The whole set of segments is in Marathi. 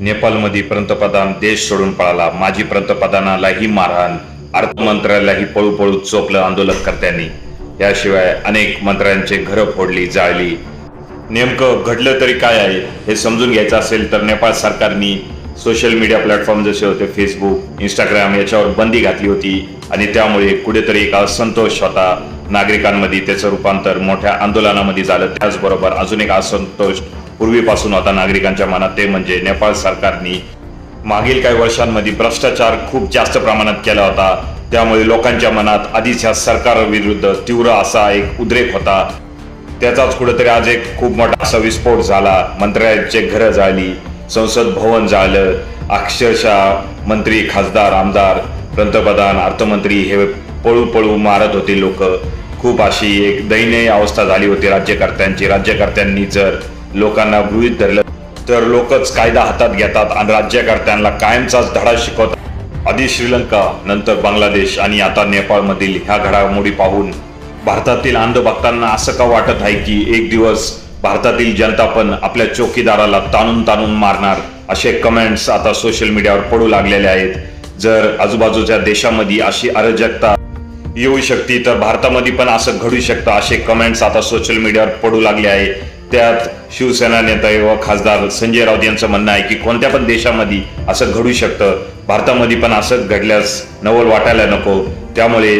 नेपाळमध्ये पंतप्रधान देश सोडून पळाला. माजी पंतप्रधानालाही मारहाण. अर्थमंत्र्यालाही पळू पळू चोपलं आंदोलनकर्त्यांनी. याशिवाय अनेक मंत्र्यांचे घरं फोडली जाळली. नेमकं घडलं तरी काय आहे हे समजून घ्यायचं असेल तर नेपाळ सरकारनी सोशल मीडिया प्लॅटफॉर्म जसे होते फेसबुक इंस्टाग्राम याच्यावर बंदी घातली होती. आणि त्यामुळे कुठेतरी एक असंतोष होता. नागरिकांमध्ये त्याचं रूपांतर मोठ्या आंदोलनामध्ये झालं. त्याचबरोबर अजून एक असंतोष पूर्वीपासून होता नागरिकांच्या मनात ते म्हणजे नेपाळ सरकारनी मागील काही वर्षांमध्ये भ्रष्टाचार खूप जास्त प्रमाणात केला होता. त्यामुळे लोकांच्या मनात आधीच ह्या सरकारविरुद्ध तीव्र असा एक उद्रेक होता. त्याचाच कुठेतरी आज एक खूप मोठा असा विस्फोट झाला. मंत्र्यांचे घरं झाली संसद भवन झालं अक्षरशः मंत्री खासदार आमदार पंतप्रधान अर्थमंत्री हे पळू पळू मारत होते लोक. खूप अशी एक दयनीय अवस्था झाली होती राज्यकर्त्यांची. राज्यकर्त्यांनी जर लोकांना गृहित धरलं. तर लोकच कायदा हातात घेतात आणि राज्यकर्त्यांना कायमचाच धडा शिकवतात. आधी श्रीलंका नंतर बांगलादेश आणि आता नेपाळमधील ह्या घडामोडी पाहून भारतातील अंधभक्तांना असं का वाटत आहे की एक दिवस भारतातील जनता पण आपल्या चौकीदाराला ताणून ताणून मारणार असे कमेंट्स आता सोशल मीडियावर पडू लागलेले आहेत. जर आजूबाजूच्या देशामध्ये अशी अराजकता येऊ शकते तर भारतामध्ये पण असं घडू शकतं असे कमेंट्स आता सोशल मीडियावर पडू लागले आहे. त्यात शिवसेना नेता व खासदार संजय राऊत यांचं म्हणणं आहे की कोणत्या पण देशामध्ये असं घडू शकतं. भारतामध्ये पण असंच घडल्यास नवल वाटायला नको. त्यामुळे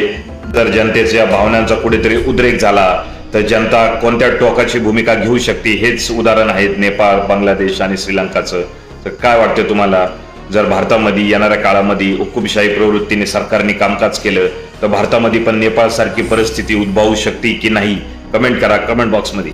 जर जनतेच्या भावनांचा कुठेतरी उद्रेक झाला तर जनता कोणत्या टोकाची भूमिका घेऊ शकते हेच उदाहरण आहेत नेपाळ बांगलादेश आणि श्रीलंकाचं. तर काय वाटतं तुम्हाला? जर भारतामध्ये येणाऱ्या काळामध्ये हुकुमशाही प्रवृत्तीने सरकारने कामकाज केलं तर भारतामध्ये पण नेपाळ सारखी परिस्थिती उद्भवू शकते की नाही? कमेंट करा कमेंट बॉक्समध्ये.